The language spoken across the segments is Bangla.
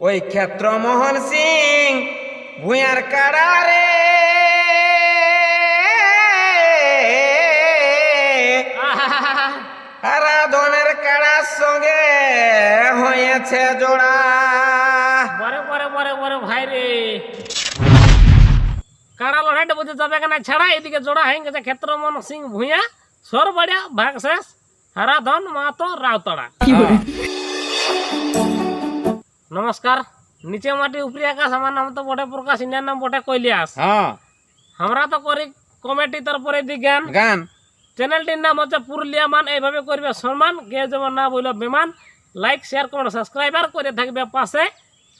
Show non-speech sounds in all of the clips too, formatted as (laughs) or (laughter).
ওই ক্ষেত্র মোহন সিং ভুঁয়ার কাড়া রে আরাধনের কাড়ার সঙ্গে হয়েছে জোড়া। বরে বরে বরে বরে ভাই রে। কাড়া লড়াইটা বুঝে যাবে কেনা? ছাড়া এদিকে জোড়া হয়ে গেছে ক্ষেত্রমন সিং ভুঁইয়া সর বাড়িয়া ভাগ শেষ হারাধন মাতো রাউতড়া। নমস্কার। নিচে মাটি উপরে আকাশ আমার নাম তো বটে প্রকাশ ইন্ডিয়ার নাম বটে কৈলিয়াস হ্যাঁ। আমরা তো করি কমেডি তারপরে দি জ্ঞান গান। চ্যানেলটির নাম হচ্ছে পুরুলিয়া মান এইভাবে করবে সম্মান কে যেমন না বলল বিমান। লাইক শেয়ার কমেন্ট সাবস্ক্রাইবার করে থাকবে পাশে।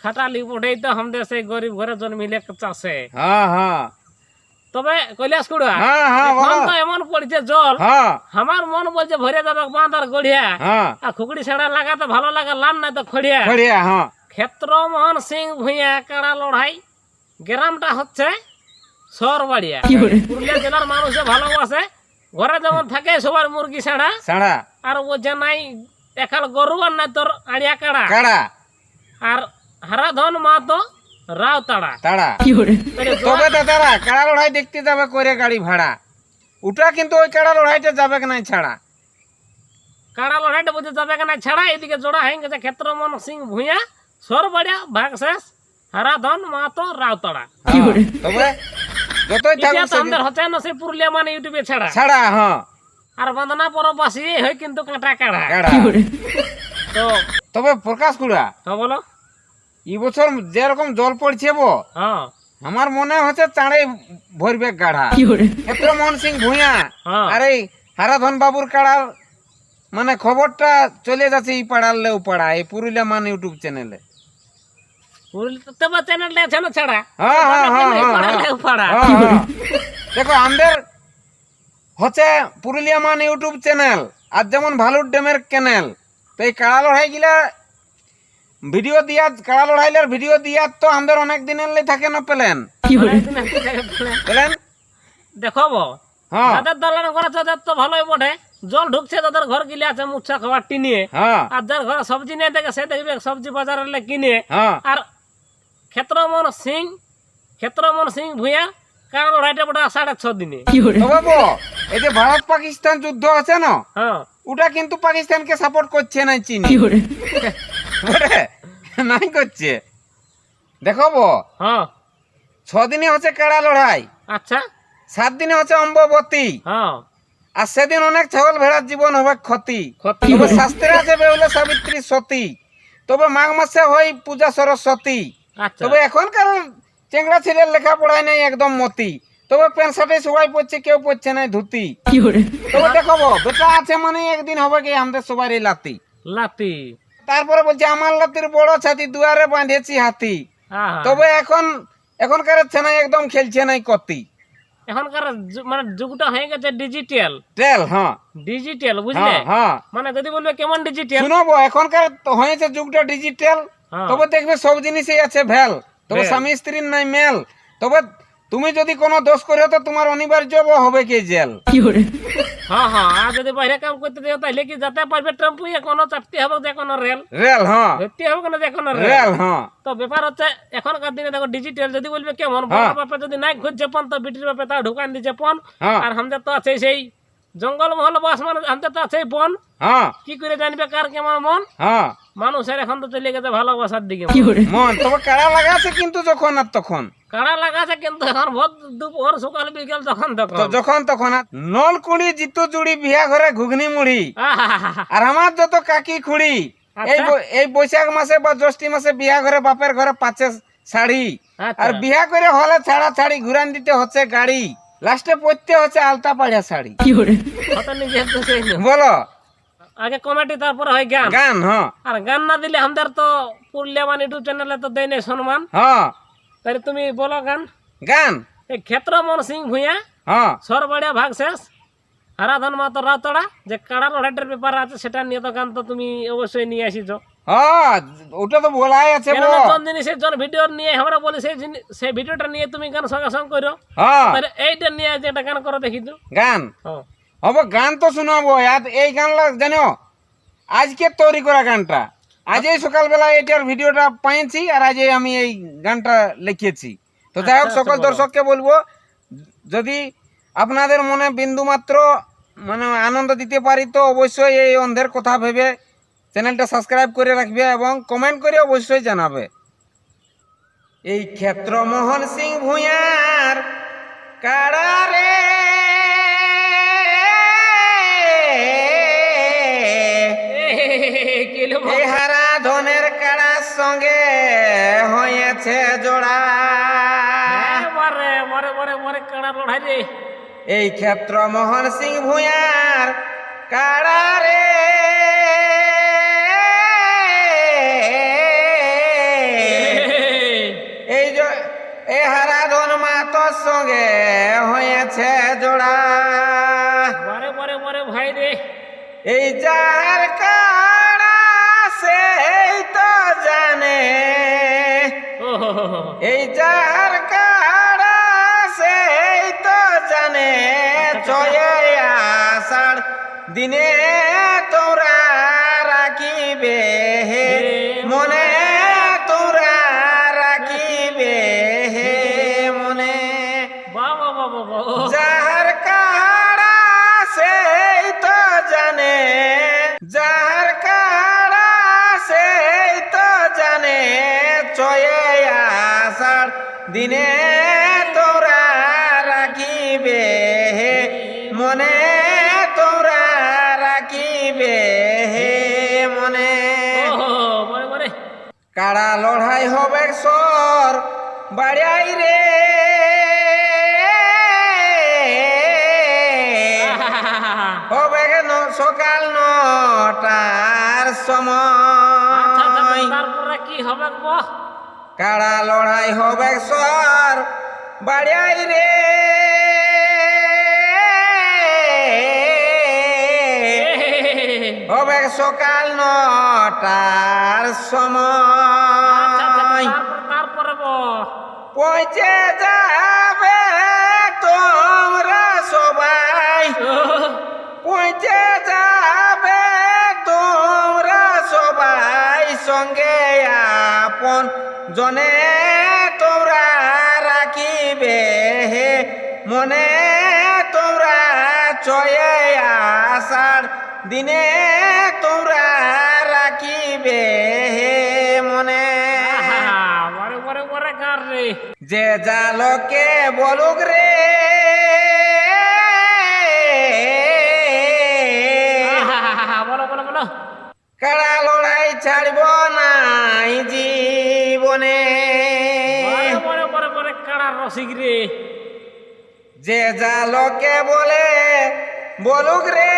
খাটালি উঠেই তো আমাদের সেই গরিব ঘরে জন্মিলে চাষে। হ্যাঁ হ্যাঁ। তবে কৈলাস কুড়া এখন তো এমন পড়ছে জল। আমার মন বলছে ভরে যাবে বাঁধ আর গড়িয়া আর খুকড়ি ছাড়া লাগাতে ভালো লাগে লান নাই তো খড়িয়া হ্যাঁ। ক্ষেত্র মোহন সিং ভুঁইয়া কাড়া লড়াই। গ্রামটা হচ্ছে সরবাড়িয়া। পুরুলিয়া জেলার মানুষে ভালোবাসে ঘরে যেমন থাকে সবার মুরগি ছাড়া। ছাড়া। আর ও যে নাই একাল গরু আর নাই তোর আড়িয়া কাড়া। কাড়া। আর হারাধন মা তো রাও তাড়া। তাড়া। তবে তো তারা কাড়া লড়াই দেখতে যাবে করে গাড়ি ভাড়া। ওটা কিন্তু ওই কাড়া লড়াইটা যাবে না ছাড়া। কাড়া লড়াইটা বুঝে যাবে কেনা ছাড়া। এদিকে জোড়া হয়ে গেছে ক্ষেত্রমন সিং ভুঁইয়া। সর বাড়িয়া হারাধন মা তো রাও তাড়া হ্যাঁ, তবে যতই থাকুক আমাদের হচ্ছে না সেই পুরুলিয়া মানে ইউটিউবে ছাড়া। ছাড়া হ্যাঁ। আর বন্দনা পরবাসী হয় কিন্তু কাঁটা কাড়া। তো তবে প্রকাশ কুড়া তো বলো। এই বছর যেরকম জল পড়ছে বো হ্যাঁ। আমার মনে হচ্ছে চাঁড়ে ভরবে গাঢ়া। ক্ষেত্র মোহন সিং ভুঁইয়া হ্যাঁ। আর এই হারাধন বাবুর কাড়ার মানে খবরটা চলে যাচ্ছে এই পাড়ার লেও পাড়া এই পুরুলিয়া মান ইউটিউব চ্যানেলে চ্যানেলটা ছাড়া। দেখো আমাদের হচ্ছে পুরুলিয়া মান ইউটিউব চ্যানেল আর যেমন ভালুর ড্যামের চ্যানেল তো এই কাড়া লড়াই গিলা ভিডিও দিয়া কাড়া লড়াইলের ভিডিও দিয়া তো আমাদের অনেক দিনের লাই থাকে না পেলেন দেখাবো যাদের দালান তাদের তো ভালোই বটে জল ঢুকছে তাদের ঘর গিলে আছে মুচ্ছা খাবার টিনিয়ে হ্যাঁ আর যার ঘরে সবজি নিয়ে দেখে সে দেখবে সবজি বাজারে কিনে হ্যাঁ আর ক্ষেত্রমন সিং ক্ষেত্রমন সিং ভুঁইয়া কারণ লড়াইটা বটে সাড়ে ছ দিনে। এই যে ভারত পাকিস্তান যুদ্ধ আছে না হ্যাঁ। ওটা কিন্তু পাকিস্তানকে সাপোর্ট করছে না চীন। নাই করছে। দেখো বো, হ্যাঁ। ছ দিনে হচ্ছে কেড়া লড়াই আচ্ছা। সাত দিনে হচ্ছে অম্ববতী হ্যাঁ। আর সেদিন অনেক ছাগল ভেড়ার জীবন হবে ক্ষতি। ক্ষতি। তবে শাস্ত্রে আছে বেউলে সাবিত্রী সতী তবে মাঘ মাসে হয় পূজা সরস্বতী। তবে এখনকার চেংড়া ছেলের লেখাপড়ায় নেই একদম মতি। তবে প্যান্ট শার্টে সবাই পড়ছে কেউ পড়ছে না ধুতি। তবে দেখো বেটা আছে মানে একদিন হবে কি আমাদের সবার এই লাতি। লাতি। তারপরে বলছে আমার লাতির বড় ছাতি দুয়ারে বাঁধেছি হাতি। তবে এখন এখনকার ছেনা একদম খেলছে নাই কতি। এখনকার মানে যুগটা হয়ে গেছে ডিজিটাল টেল হ্যাঁ। ডিজিটাল বুঝলে? হ্যাঁ হ্যাঁ। মানে যদি বলবে কেমন ডিজিটাল শুনব এখনকার হয়েছে যুগটা ডিজিটাল। তবে দেখবে সব জিনিসই আছে ভেল। তবে স্বামী স্ত্রীর নাই মেল। তবে তুমি যদি কোনো দোষ করে তো তোমার অনিবার্য হবে কি জেল? হ্যাঁ হ্যাঁ আর যদি বাইরে কাম করতে তাহলে কি যেতে পারবে? টেম্পু কোনো চাপতে হবে যে কোনো রেল। রেল হ্যাঁ। ধরতে হবে কোনো যে কোনো রেল? হ্যাঁ। তো ব্যাপার হচ্ছে এখনকার দিনে দেখো ডিজিটাল যদি বলবে কেমন? হ্যাঁ। বড় বাপে যদি নাই খুঁজছে পন তো বিটির বাপে তা ঢুকান দিচ্ছে পন হ্যাঁ। আর আমাদের তো আছে সেই জঙ্গল মহল বাস মানে আমাদের তো আছে বন হ্যাঁ। কি করে জানবে কার কেমন মন? হ্যাঁ। মানুষের এখন তো চলে গেছে ভালোবাসার দিকে। মন তবে কারা লাগাছে কিন্তু যখন আর তখন? কাড়া লাগাছে কিন্তু এখন ভোর দুপুর সকাল বিকেল তখন তখন যখন তখন আর নলকুড়ি জিতু জুড়ি বিয়া ঘরে ঘুগনি মুড়ি। আর আমার যত কাকি খুড়ি এই আচ্ছা। এই বৈশাখ মাসে বা জ্যৈষ্ঠী মাসে বিয়া ঘরে বাপের ঘরে পাচ্ছে শাড়ি। আচ্ছা। আর বিয়া করে হলে ছাড়া ছাড়ি ঘুরান দিতে হচ্ছে গাড়ি। লাস্টে পড়তে হচ্ছে আলতা পাড়িয়া শাড়ি। বলো আগে কমেডি তারপরে হয় গান। গান হ্যাঁ আর গান না দিলে আমাদের তো পুরুলিয়া মানে ইউটিউব চ্যানেলে তো দেয় নাই সম্মান। হ্যাঁ তাহলে তুমি বলো গান। গান। এই ক্ষেত্র মন সিং ভুঁইয়া হ্যাঁ সরবাড়িয়া ভাগ শেষ। আরাধন মাতো রাতড়া যে কাড়া লড়াইটার ব্যাপার আছে সেটা নিয়ে তো গান তো তুমি অবশ্যই নিয়ে আসিছ। হ্যাঁ ওটা তো বলাই আছে কেননা কোন জিনিসের জন ভিডিও নিয়ে আমরা বলি সেই জিনিস সেই ভিডিওটা নিয়ে তুমি গান সঙ্গে সঙ্গে করো হ্যাঁ এইটা নিয়ে যে যেটা গান করো দেখি তো। গান। হ্যাঁ হবে গান তো শোনাবো আর এই গান লাগ- জানো? আজকে তৈরি করা গানটা। আজই সকালবেলা এটার ভিডিওটা পাইছি আর আজই আমি এই গানটা লিখেছি। তো যাই হোক আচ্ছা, সকল আচ্ছা, দর্শককে বলব যদি আপনাদের মনে বিন্দু মাত্র মানে আনন্দ দিতে পারি তো অবশ্যই এই অন্ধের কথা ভেবে চ্যানেলটা সাবস্ক্রাইব করে রাখবে এবং কমেন্ট করে অবশ্যই জানাবে। এই ক্ষেত্র মোহন সিং ভূঁয়ার কাড়ারে কেলো এই হারা ধনের কাড়ার সঙ্গে হয়েছে জোড়া। মরে মরে মরে মরে কাড়া লড়াই রে। এই ক্ষেত্র মোহন সিং ভূঁয়ার কাড়ারে এই যে এই হারাধন মাতর সঙ্গে হয়েছে জোড়া। মরে মরে মরে ভাই রে। এই যার এই যার কাড়া সেই তো জানে চয়ে আষাঢ়। দিনে তোরা রাখিবে। বাড়াই রে। হবে ন- সকাল নটার আচ্ছা আচ্ছা সময়। তারপরে কি হবে কাড়া লড়াই হবে সর বাড়াই রে। হবে সকাল নটার আচ্ছা আচ্ছা সময় গো পৌঁছে যাবে তোমরা সবাই। পৌঁছে যাবে তোমরা সবাই। সঙ্গে আপন জনে তোমরা রাখিবে হে। মনে তোমরা চয়ে আষাঢ় দিনে যে জালকে বলুক রে। বলো বলো বলো। কাড়া লড়াই ছাড়ব নাই জীবনে? রসিক রে? যে জালকে বলে বলুক রে।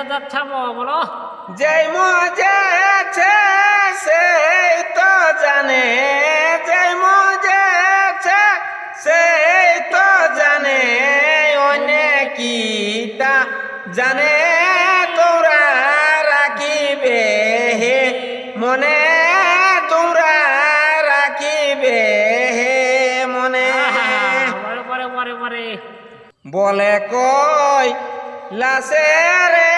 আচ্ছা, আচ্ছা বলো। যেই মজা আছে সেই তো জানে। যেই মজা আছে সেই তো জানে। অনেকিটা জানে। তোরা রাখিবে হে মনে তোরা রাখিবে হে মনে। বলে কই লাসে রে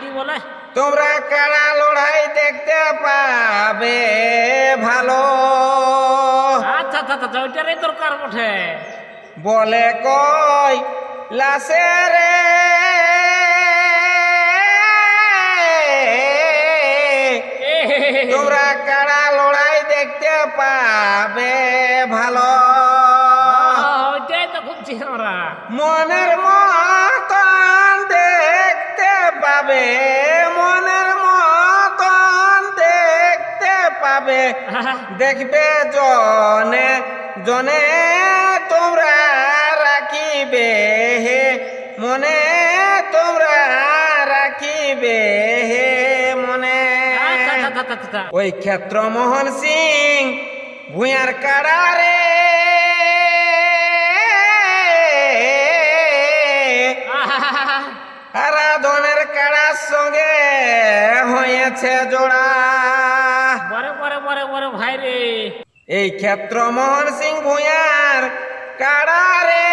কি বলে? তোমরা কাড়া লড়াই দেখতে পাবে ভালো। আচ্ছা আচ্ছা আচ্ছা ওইটারই দরকার বটে। বলে কই লাসে রে। তোমরা কাড়া লড়াই দেখতে পাবে পাবে মনের মতন দেখতে পাবে। দেখবে জনে জনে তোমরা রাখিবে হে। মনে তোমরা রাখিবে হে মনে। আচ্ছা আচ্ছা আচ্ছা ওই ক্ষেত্র মোহন সিং ভূঁয়ার কাড়ারে আহা, সঙ্গে হয়েছে জোড়া। বরে বরে ভাই রে। এই ক্ষেত্র মোহন সিং ভূঁয়ার কাড়া রে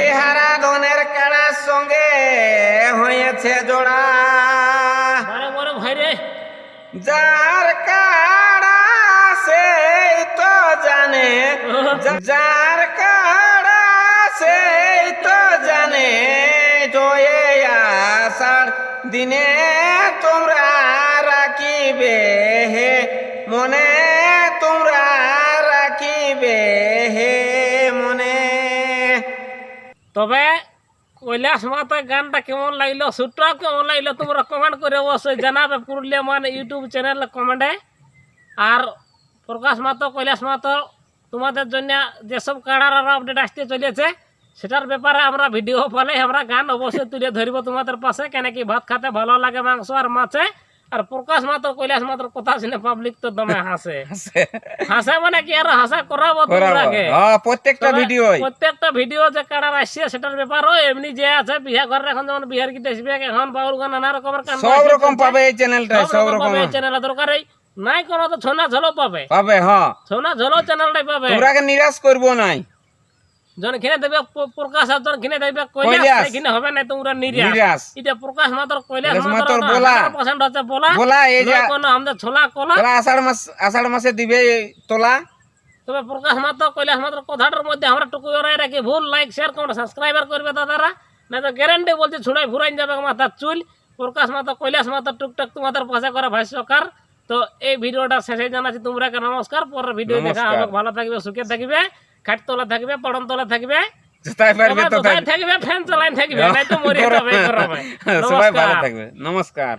এই হারা ধনের কাড়ার সঙ্গে হয়েছে জোড়া। বরে ভাই রে। যার কাড়া সেই তো জানে। যার দিনে তোমরা রাখিবে হে, মনে তোমরা রাখিবে হে, মনে। তবে কৈলাস মাতা গানটা কেমন লাগল সুরটাও কেমন লাগল, তোমরা কমেন্ট করে অবশ্যই জানাবে পুরুলিয়া মান ইউটিউব চ্যানেলে কমেন্টে আর প্রকাশ মাতো, কৈলাস মাতো, তোমাদের জন্য যেসব কাড়ার আপডেট আসতে চলেছে সেটার ব্যাপারে আমরা ভিডিও ফলে আমরা গান অবশ্যই তুলে ধরব তোমাদের পাশে। কেন কি ভাত খেতে ভালো লাগে মাংস আর মাছে? আর প্রকাশ মাতো কৈলাস মাতোর কথা শুনে পাবলিক তো দমে হাসে। হাসে। মানে কি আর হাসা করাবো তোমরাকে হ্যাঁ, প্রত্যেকটা ভিডিও প্রত্যেকটা ভিডিও যে কাড়ার আসছে সেটার ব্যাপারও এমনি যে আছে বিহা ঘরে এখন যেমন বিহার গীত আসবে এখন বাউল গান নানা রকমের গান সব রকম পাবে এই চ্যানেলটায় সব রকম চ্যানেল দরকার এই নাই কোনো তো ছনা ঝলো পাবে। পাবে হ্যাঁ। ছনা ঝোলো চ্যানেলটাই পাবে। তোমরাকে নিরাশ করব নাই। জন কিনে দেবে প্রকাশ আর জন কিনে দেবে কৈলাস কৈলাস। হবে না তোমরা নিরাশ নিরাশ এটা প্রকাশ মাত্র কৈলাস কৈলাস মাত্র মাত্র বলা। পার্সেন্ট হচ্ছে বলা। বলা এই যে নয় আমাদের ছোলা কলা। আষাঢ় মাস আষাঢ় মাসে দিবে তোলা। তবে প্রকাশ মাত্র কৈলাস মাত্র কথাটার মধ্যে আমরা টুকু রাখি ভুল লাইক শেয়ার কমেন্ট সাবস্ক্রাইবার করবে দাদারা। না তো গ্যারান্টি বলছি ছুড়াই ফুরাই যাবে মাথার চুল। প্রকাশ মাত্র কৈলাস মাত্র টুকটাক তোমাদের পাশে করে ভাষ্যকার তো এই ভিডিওটা শেষে জানাচ্ছি তোমরা নমস্কার পরের ভিডিও দেখা হবে ভালো থাকবে সুখে থাকবে। খাট তলা থাকবে পড়ন তলা থাকবে। যেটাই পারবে তো থাকবে। ফ্যান চালাইন থাকবে নাই তো মরে যাবে গরমে সবাই ভালো (laughs) থাকবে। নমস্কার।